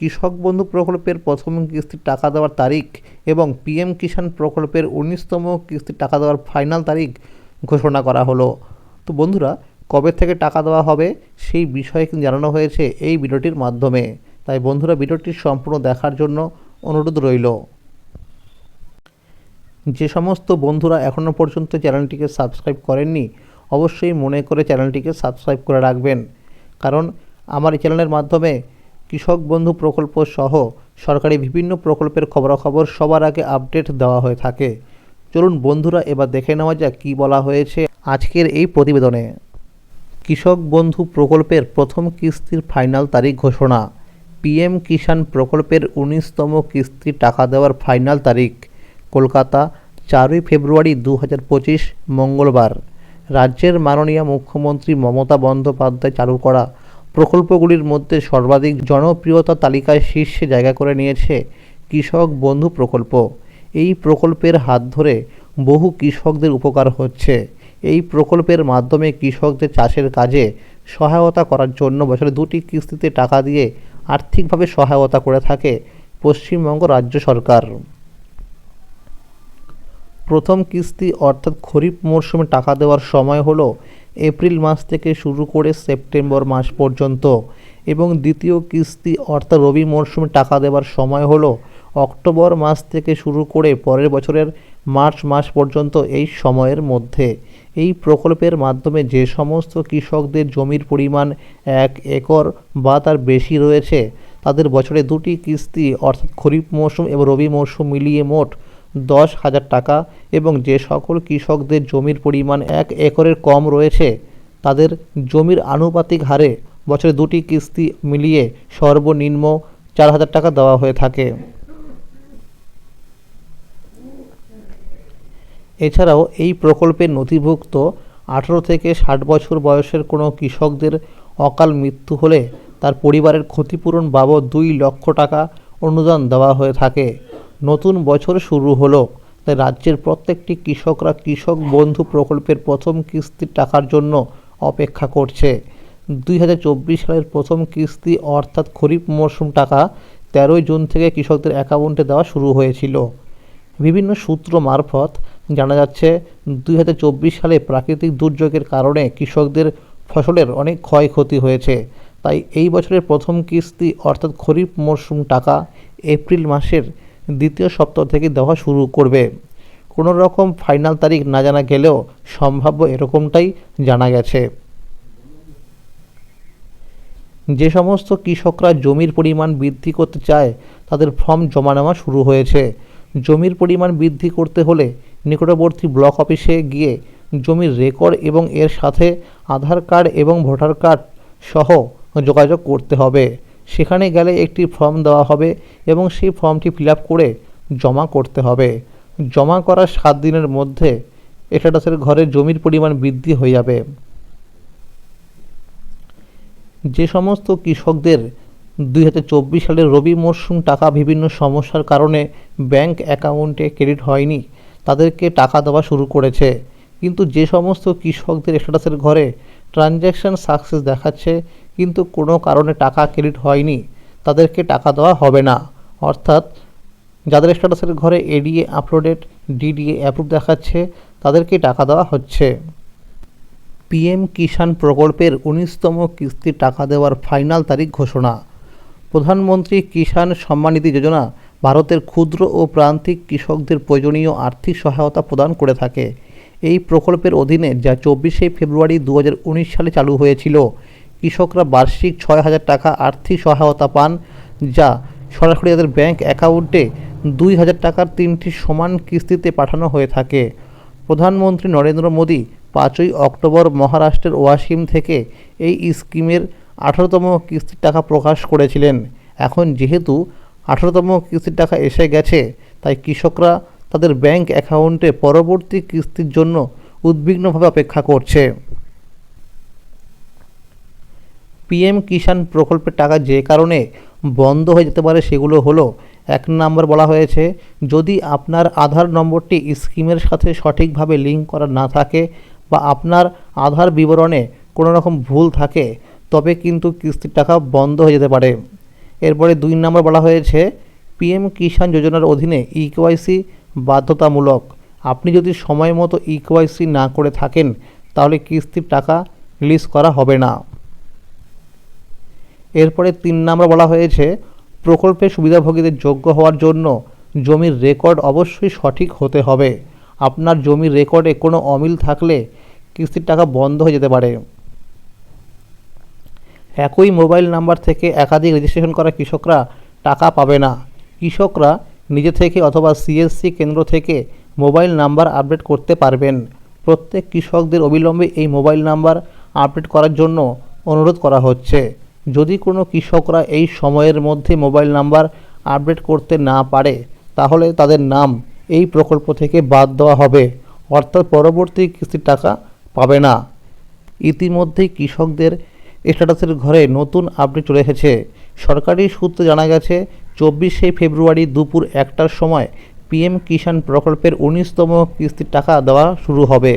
কৃষক বন্ধু প্রকল্পের প্রথম কিস্তির টাকা দেওয়ার তারিখ এবং পিএম কিষাণ প্রকল্পের উনিশতম কিস্তির টাকা দেওয়ার ফাইনাল তারিখ ঘোষণা করা হলো। তো বন্ধুরা, কবে থেকে টাকা দেওয়া হবে সেই বিষয়ে কিন্তু জানানো হয়েছে এই ভিডিওটির মাধ্যমে। তাই বন্ধুরা, ভিডিওটি সম্পূর্ণ দেখার জন্য অনুরোধ রইল। যে সমস্ত বন্ধুরা এখনও পর্যন্ত চ্যানেলটিকে সাবস্ক্রাইব করেননি, অবশ্যই মনে করে চ্যানেলটিকে সাবস্ক্রাইব করে রাখবেন। কারণ আমার এই চ্যানেলের মাধ্যমে কৃষক বন্ধু প্রকল্প সহ সরকারি বিভিন্ন প্রকল্পের খবরাখবর সবার আগে আপডেট দেওয়া হয়ে থাকে। চলুন বন্ধুরা এবার দেখে নেওয়া যাক কী বলা হয়েছে আজকের এই প্রতিবেদনে। কৃষক বন্ধু প্রকল্পের প্রথম কিস্তির ফাইনাল তারিখ ঘোষণা। পিএম কিষাণ প্রকল্পের উনিশতম কিস্তির টাকা দেওয়ার ফাইনাল তারিখ। কলকাতা, চারই ফেব্রুয়ারি দু হাজার পঁচিশ, মঙ্গলবার। রাজ্যের মাননীয় মুখ্যমন্ত্রী মমতা বন্দ্যোপাধ্যায় চালু করা প্রকল্পগুলির মধ্যে সর্বাধিক জনপ্রিয়তা তালিকায় শীর্ষে জায়গা করে নিয়েছে কৃষক বন্ধু প্রকল্প। এই প্রকল্পের হাত ধরে বহু কৃষকদের উপকার হচ্ছে। এই প্রকল্পের মাধ্যমে কৃষকদের চাষের কাজে সহায়তা করার জন্য বছরে দুটি কিস্তিতে টাকা দিয়ে আর্থিকভাবে সহায়তা করে থাকে পশ্চিমবঙ্গ রাজ্য সরকার। প্রথম কিস্তি অর্থাৎ খরিফ মরশুমে টাকা দেওয়ার সময় হলো এপ্রিল মাস থেকে শুরু করে সেপ্টেম্বর মাস পর্যন্ত এবং দ্বিতীয় কিস্তি অর্থাৎ রবি মরশুমে টাকা দেওয়ার সময় হলো অক্টোবর মাস থেকে শুরু করে পরের বছরের মার্চ মাস পর্যন্ত এই সময়ের মধ্যে। এই প্রকল্পের মাধ্যমে যে সমস্ত কৃষকদের জমির পরিমাণ এক একর বা তার বেশি রয়েছে, তাদের বছরে দুটি কিস্তি অর্থাৎ খরিফ মৌসুম এবং রবি মৌসুম মিলিয়ে মোট দশ হাজার টাকা এবং যে সকল কৃষকদের জমির পরিমাণ এক একরের কম রয়েছে, তাদের জমির আনুপাতিক হারে বছরে দুটি কিস্তি মিলিয়ে সর্বনিম্ন চার হাজার টাকা দেওয়া হয়ে থাকে। এছাড়াও এই প্রকল্পের নথিভুক্ত আঠেরো থেকে ষাট বছর বয়সের কোনো কৃষকদের অকাল মৃত্যু হলে তার পরিবারের ক্ষতিপূরণ বাবদ দুই লক্ষ টাকা অনুদান দেওয়া হয়ে থাকে। নতুন বছর শুরু হলো। তাই রাজ্যের প্রত্যেকটি কৃষকরা কৃষক বন্ধু প্রকল্পের প্রথম কিস্তির টাকার জন্য অপেক্ষা করছে। দুই হাজার চব্বিশ সালের প্রথম কিস্তি অর্থাৎ খরিফ মরশুম টাকা তেরোই জুন থেকে কৃষকদের অ্যাকাউন্টে দেওয়া শুরু হয়েছিল। বিভিন্ন সূত্র মারফত জানা যাচ্ছে, দুই হাজার চব্বিশ সালে প্রাকৃতিক দুর্যোগের কারণে কৃষকদের ফসলের অনেক ক্ষয়ক্ষতি হয়েছে। তাই এই বছরের প্রথম কিস্তি অর্থাৎ খরিফ মরশুম টাকা এপ্রিল মাসের দ্বিতীয় সপ্তাহ থেকে দেওয়া শুরু করবে। কোনো রকম ফাইনাল তারিখ না জানা গেলেও সম্ভাব্য এরকমটাই জানা গেছে। যে সমস্ত কৃষকরা জমির পরিমাণ বৃদ্ধি করতে চায়, তাদের ফর্ম জমা নেওয়া শুরু হয়েছে। জমির পরিমাণ বৃদ্ধি করতে হলে নিকটবর্তী ব্লক অফিসে গিয়ে জমির রেকর্ড এবং এর সাথে আধার কার্ড এবং ভোটার কার্ড সহ যোগাযোগ করতে হবে। সেখানে গেলে একটি ফর্ম দেওয়া হবে এবং সেই ফর্মটি ফিল করে জমা করতে হবে। জমা করার সাত দিনের মধ্যে এটাটাসের ঘরে জমির পরিমাণ বৃদ্ধি হয়ে যাবে। যে সমস্ত কৃষকদের দুই হাজার চব্বিশ সালের রবি মরশুম টাকা বিভিন্ন সমস্যার কারণে ব্যাংক অ্যাকাউন্টে ক্রেডিট হয়নি, তাদেরকে টাকা দেওয়া শুরু করেছে। কিন্তু যে সমস্ত কৃষকদের স্ট্যাটাসের ঘরে ট্রানজ্যাকশান সাকসেস দেখাচ্ছে কিন্তু কোনো কারণে টাকা ক্রেডিট হয়নি, তাদেরকে টাকা দেওয়া হবে না। অর্থাৎ যাদের স্ট্যাটাসের ঘরে এডিএ আপলোডেড ডিডিএ অ্যাপ্রুভ দেখাচ্ছে, তাদেরকে টাকা দেওয়া হচ্ছে। পিএম কিষাণ প্রকল্পের উনিশতম কিস্তির টাকা দেওয়ার ফাইনাল তারিখ ঘোষণা। প্রধানমন্ত্রী কিষাণ সম্মানিধি যোজনা ভারতের ক্ষুদ্র ও প্রান্তিক কৃষকদের প্রয়োজনীয় আর্থিক সহায়তা প্রদান করে থাকে। এই প্রকল্পের অধীনে যা চব্বিশে ফেব্রুয়ারি দু হাজার উনিশ সালে চালু হয়েছিল কৃষকরা বার্ষিক ছয় হাজার টাকা আর্থিক সহায়তা পান, যা সরাসরি তাদের ব্যাংক অ্যাকাউন্টে দুই হাজার টাকার তিনটি সমান কিস্তিতে পাঠানো হয়ে থাকে। প্রধানমন্ত্রী নরেন্দ্র মোদী পাঁচই অক্টোবর মহারাষ্ট্রের ওয়াসিম থেকে এই স্কিমের আঠারোতম কিস্তির টাকা প্রকাশ করেছিলেন। এখন যেহেতু আঠারোতম কিস্তির টাকা এসে গেছে, তাই কৃষকরা তাদের ব্যাংক অ্যাকাউন্টে পরবর্তী কিস্তির জন্য উদ্বিগ্নভাবে অপেক্ষা করছে। পিএম কিষাণ প্রকল্পের টাকা যে কারণে বন্ধ হয়ে যেতে পারে সেগুলো হলো, এক নম্বর বলা হয়েছে, যদি আপনার আধার নম্বরটি স্কিমের সাথে সঠিকভাবে লিঙ্ক করা না থাকে বা আপনার আধার বিবরণে কোনো রকম ভুল থাকে, তবে কিন্তু কিস্তির টাকা বন্ধ হয়ে যেতে পারে। এরপরে দুই নম্বর বলা হয়েছে, পিএম কিষাণ যোজনার অধীনে ইকেওয়াইসি বাধ্যতামূলক। আপনি যদি সময় মতো ইকেওয়াইসি না করে থাকেন, তাহলে কিস্তির টাকা রিলিজ করা হবে না। এরপরে তিন নম্বর বলা হয়েছে, প্রকল্পে সুবিধাভোগীদের যোগ্য হওয়ার জন্য জমির রেকর্ড অবশ্যই সঠিক হতে হবে। আপনার জমির রেকর্ডে কোনো অমিল থাকলে কিস্তির টাকা বন্ধ হয়ে যেতে পারে। একই মোবাইল নাম্বার থেকে একাধিক রেজিস্ট্রেশন করা কৃষকরা টাকা পাবে না। কৃষকরা নিজে থেকে অথবা সিএসসি কেন্দ্র থেকে মোবাইল নাম্বার আপডেট করতে পারবেন। প্রত্যেক কৃষকদের অবিলম্বে এই মোবাইল নাম্বার আপডেট করার জন্য অনুরোধ করা হচ্ছে। যদি কোনো কৃষকরা এই সময়ের মধ্যে মোবাইল নাম্বার আপডেট করতে না পারে, তাহলে তাদের নাম এই প্রকল্প থেকে বাদ দেওয়া হবে। অর্থাৎ পরবর্তী কিস্তির টাকা পাবে না। ইতিমধ্যেই কৃষকদের স্ট্যাটাসের ঘরে নতুন আপডেট চলে এসেছে। সরকারি সূত্রে জানা গেছে, চব্বিশে ফেব্রুয়ারি দুপুর একটার সময় পিএম কিষাণ প্রকল্পের উনিশতম কিস্তির টাকা দেওয়া শুরু হবে।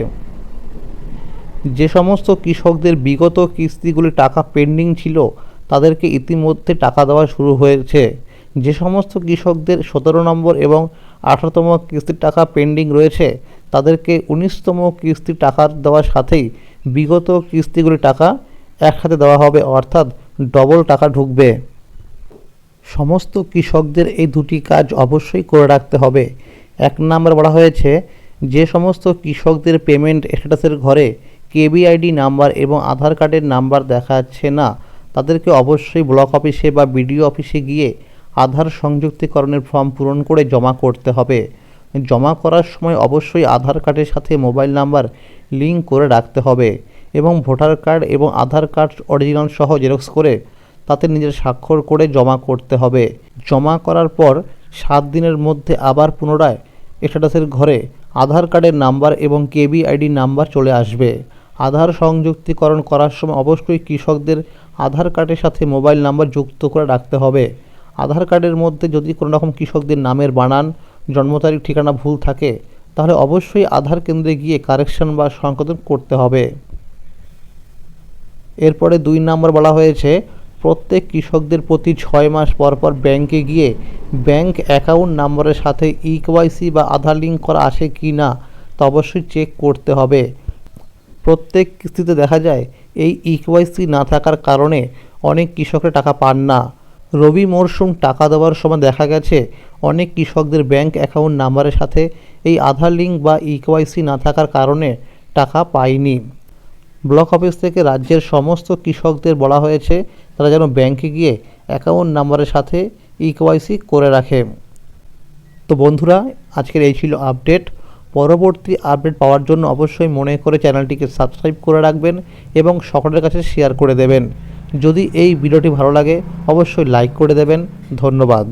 যে সমস্ত কৃষকদের বিগত কিস্তিগুলি টাকা পেন্ডিং ছিল, তাদেরকে ইতিমধ্যে টাকা দেওয়া শুরু হয়েছে। যে সমস্ত কৃষকদের সতেরো নম্বর এবং আঠারোতম কিস্তির টাকা পেন্ডিং রয়েছে, তাদেরকে উনিশতম কিস্তির টাকা দেওয়ার সাথেই বিগত কিস্তিগুলি টাকা একসাথে দেওয়া হবে, অর্থাৎ ডবল টাকা ঢুকবে। সমস্ত কৃষকদের এই দুটি কাজ অবশ্যই করে রাখতে হবে। এক নম্বর বলা হয়েছে, যে সমস্ত কৃষকদের পেমেন্ট স্ট্যাটাসের ঘরে কেবিআইডি নাম্বার এবং আধার কার্ডের নাম্বার দেখাচ্ছে না। তাদেরকে অবশ্যই ব্লক অফিসে বা বিডিও অফিসে গিয়ে আধার সংযুক্তিকরণের ফর্ম পূরণ করে জমা করতে হবে। জমা করার সময় অবশ্যই আধার কার্ডের সাথে মোবাইল নাম্বার লিঙ্ক করে রাখতে হবে এবং ভোটার কার্ড এবং আধার কার্ড অরিজিনাল সহ জেরক্স করে তাতে নিজের স্বাক্ষর করে জমা করতে হবে। জমা করার পর সাত দিনের মধ্যে আবার পুনরায় স্ট্যাটাসের ঘরে আধার কার্ডের নাম্বার এবং কেবি আইডি নাম্বার চলে আসবে। আধার সংযুক্তিকরণ করার সময় অবশ্যই কৃষকদের আধার কার্ডের সাথে মোবাইল নাম্বার যুক্ত করে রাখতে হবে। আধার কার্ডের মধ্যে যদি কোনো রকম কৃষকদের নামের বানান, জন্ম তারিখ, ঠিকানা ভুল থাকে, তাহলে অবশ্যই আধার কেন্দ্রে গিয়ে কারেকশন বা সংশোধন করতে হবে। এরপরে দুই নম্বর বলা হয়েছে, প্রত্যেক কৃষকদের প্রতি ছয় মাস পর পর ব্যাংকে গিয়ে ব্যাংক অ্যাকাউন্ট নম্বরের সাথে ইকেওয়াইসি বা আধার লিঙ্ক করা আছে কি না তা অবশ্যই চেক করতে হবে। প্রত্যেক কিস্তিতে দেখা যায়, এই ইকেওয়াইসি না থাকার কারণে অনেক কৃষকরা টাকা পান না। রবি মরশুম টাকা দেওয়ার সময় দেখা গেছে, অনেক কৃষকদের ব্যাংক অ্যাকাউন্ট নাম্বারের সাথে এই আধার লিঙ্ক বা ইকেওয়াইসি না থাকার কারণে টাকা পায়নি। ব্লক অফিস থেকে রাজ্যের সমস্ত কৃষকদের বলা হয়েছে, তারা যেন ব্যাংকে গিয়ে অ্যাকাউন্ট নাম্বারের সাথে ইকেওয়াইসি করে রাখে। তো বন্ধুরা, আজকের এই ছিল আপডেট। পরবর্তী আপডেট পাওয়ার জন্য অবশ্যই মনে করে চ্যানেলটিকে সাবস্ক্রাইব করে রাখবেন এবং সকলের কাছে শেয়ার করে দেবেন। যদি এই ভিডিওটি ভালো লাগে, অবশ্যই লাইক করে দেবেন। ধন্যবাদ।